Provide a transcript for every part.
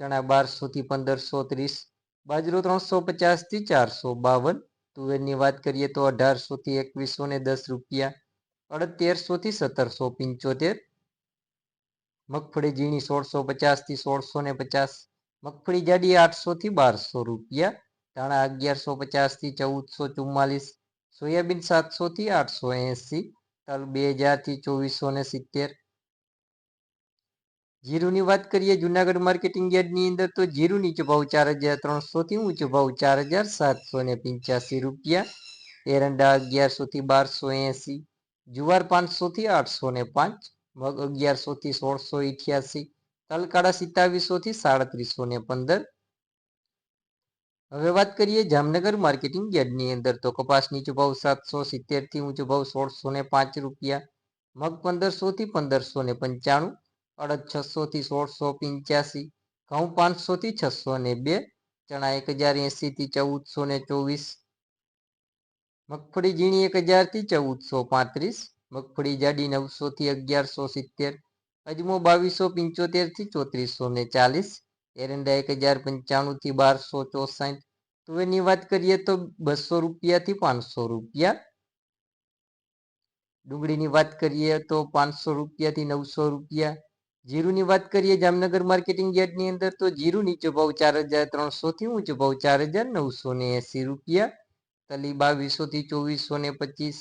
ચણા બારસો થી પંદરસો ત્રીસ, બાજરો ત્રણસો પચાસથી ચારસો બાવન, તુવેરની વાત કરીએ તો અઢારસો થી એકવીસો ને દસ રૂપિયા, અડતેરસો થી સત્તરસો પંચોતેર, મગફળી ઝીણી સોળસો પચાસથી સોળસો ને પચાસ, મગફળી જાડી આઠસો થી બારસો રૂપિયા, ધાણા અગિયારસો પચાસથી ચૌદસો ચુમ્માલીસ, સોયાબીન સાતસો થી આઠસો એંસી, તલ બે હજારથી ચોવીસો ને સિત્તેર જીરુની વાત કરીએ, જુનાગઢ માર્કેટિંગ યાર્ડની અંદર તો જીરુ નીચો ભાવ ચાર હજાર ત્રણસો થી ઊંચો ભાવ ચાર હજાર સાતસો ને પંચ્યાસી રૂપિયા. એરંડા અગિયારસો થી બારસો એંસી, જુવાર પાંચસો થી આઠસો ને પાંચ, મગ અગિયારસો થી સોળસો ઇઠ્યાસી, તલકાડા સિત્તાવીસો થી સાડત્રીસો ને પંદર. હવે વાત કરીએ જામનગર માર્કેટિંગ યાર્ડની અંદર તો કપાસ નીચો ભાવ સાતસો સિત્તેરથી ઊંચો ભાવ સોળસો ને પાંચ રૂપિયા, મગ પંદરસો થી પંદરસો ને પંચાણું અડદ છસો થી સોળસો પંચ્યાસી, ઘઉં પાંચસો થી છસો ને બે, ચણા એક હજાર એસી થી ચૌદસો ને ચોવીસ, મગફળી ઝીણી એક હજારથી ચૌદસો પાંત્રીસ, મગફળી જાડી નવસો થી અગિયારસો સિત્તેર, અજમો બાવીસો પંચોતેરથી ચોત્રીસો ને ચાલીસ, એરંડા એક હજાર પંચાણું થી બારસો ચોસાઠ. તુવેરની વાત કરીએ તો બસો રૂપિયા થી પાંચસો રૂપિયા. ડુંગળીની વાત કરીએ તો પાંચસો રૂપિયા થી નવસો રૂપિયા. જીરુની વાત કરીએ જામનગર માર્કેટિંગ યાર્ડની અંદર, તો જીરુ નીચો ભાવ ચાર હજાર ત્રણસો થી ઊંચો ભાવ ચાર હજાર નવસો ને એસી રૂપિયા, તલી બાવીસો થી ચોવીસો ને પચીસ,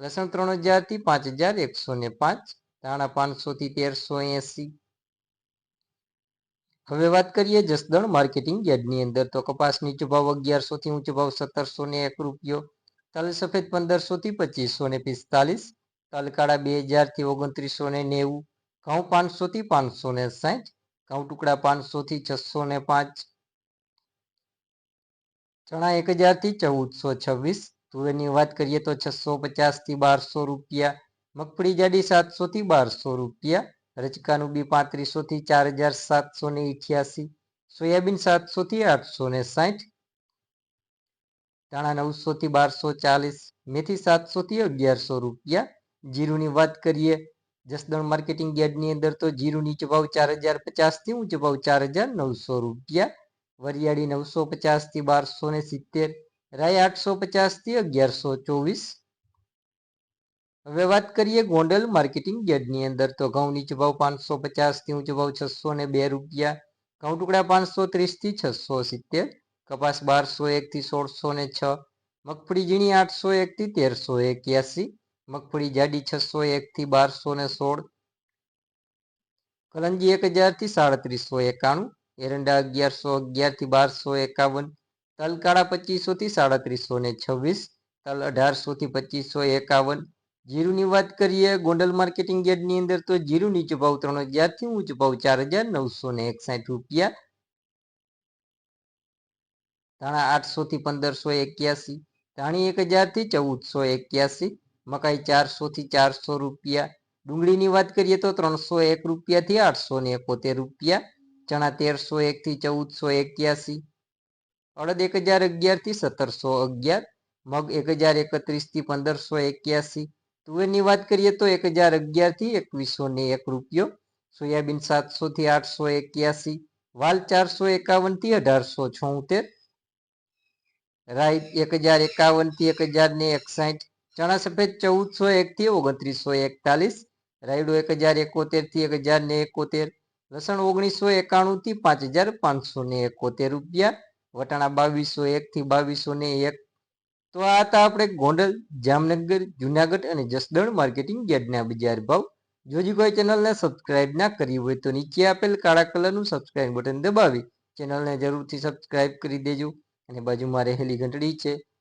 લસણ ત્રણ હજારથી પાંચ હજાર એકસો ને પાંચ, ધાણા પાંચસો થી તેરસો એસી. હવે વાત કરીએ જસદણ માર્કેટિંગ યાર્ડની અંદર, તો કપાસ નીચો ભાવ અગિયારસો થી ઊંચો ભાવ સત્તરસો ને એક રૂપિયો, તલ સફેદ પંદરસો થી પચીસો ને પિસ્તાલીસ તલ કાળા બે હજારથી ઓગણત્રીસો ને નેવું ઘઉં પાંચસો થી પાંચસો ને સાઠ ઘઉં ટુકડા પાંચસો થી છસો ને પાંચ, ચણા એક હજારથી ચૌદસો છવ્વીસ, તુવેરની વાત કરીએ તો છસો પચાસથી બારસો રૂપિયા, મગફળી જાડી સાતસો થી બારસો રૂપિયા રચકાનું બી પાંત્રીસો થી ચાર હજાર સાતસો ને ઇઠ્યાસી, સોયાબીન સાતસો થી આઠસો ને સાઠ ધાણા નવસો થી બારસો ચાલીસ, મેથી સાતસો થી અગિયારસો રૂપિયા, જીરુની વાત કરીએ જસદણ માર્કેટિંગ યાર્ડની અંદર તો જીરું નીચો ભાવ ચાર હજાર પચાસથી ઊંચો ભાવ ચાર હજાર નવસો રૂપિયા. વરિયાળી નવસો પચાસથી બારસો ને સિત્તેર, રાય આઠસો પચાસથી અગિયારસો ચોવીસ. હવે વાત કરીએ ગોંડલ માર્કેટિંગ યાર્ડની અંદર તો ઘઉં નીચો ભાવ પાંચસો પચાસથી ઊંચો ભાવ છસો ને બે રૂપિયા. ઘઉં ટુકડા પાંચસો ત્રીસથી છસો સિત્તેર, કપાસ બારસો એકથી સોળસો ને છ, મગફળી ઝીણી આઠસો એકથી તેરસો એક્યાસી મગફળી જાડી છસો એક થી બારસો ને સોળ કલંજી એક હજારથી સાડત્રીસો એકાણું, એરંડા અગિયારસો અગિયારથી બારસો એકાવન તલ કાળા પચીસો થી સાડત્રીસો ને છવ્વીસ, તલ અઢારસો થી પચીસો એકાવન. જીરુની વાત કરીએ ગોંડલ માર્કેટિંગ યાર્ડની અંદર તો જીરુ નીચો ભાવ ત્રણ હજારથી ઊંચો ભાવ ચાર હજાર નવસો ને એકસાઠ રૂપિયા. ધાણા આઠસો થી પંદરસો એક્યાસી, ધાણી એક હજારથી ચૌદસો એક્યાસી મકાઈ ચારસો થી ચારસો રૂપિયા. ડુંગળીની વાત કરીએ તો ત્રણસો એક રૂપિયા થી આઠસો ને એકોતેર રૂપિયા. ચણા તેરસો એક થી ચૌદસો એક્યાસી. અડદ એક હજાર અગિયારથી સત્તરસો અગિયાર. મગ એક હજાર એકત્રીસથી પંદરસો એક્યાસી. તુવેરની વાત કરીએ તો એક હજાર અગિયારથી એકવીસો ને એક રૂપિયો. સોયાબીન સાતસો થી આઠસો એક્યાસી. વાલ ચારસો એકાવનથી અઢારસો છોતેર. રાઈ એક હજાર એકાવનથી એક હજાર ને એકસાઠ. ચણા સફેદ ચૌદસો એક થી ઓગણત્રીસો એકતાલીસ, રાયડો એક હજાર એકોતેરથી એક હજાર ને એકોતેર, લસણ ઓગણીસો એકાણું થી પાંચ હજાર પાંચસો ને એકોતેર રૂપિયા, વટાણા બાવીસો એક થી બાવીસો ને એક. તો આ હતા આપણે ગોંડલ, જામનગર, જુનાગઢ અને જસદણ માર્કેટિંગ યાર્ડના બજાર ભાવ. જો હજી કોઈ ચેનલને સબસ્ક્રાઇબ ના કરી હોય તો નીચે આપેલ કાળા કલરનું સબસ્ક્રાઇબ બટન દબાવી. ચેનલને જરૂરથી સબસ્ક્રાઇબ કરી દેજો. અને બાજુમાં રહેલી ઘંટડી છે.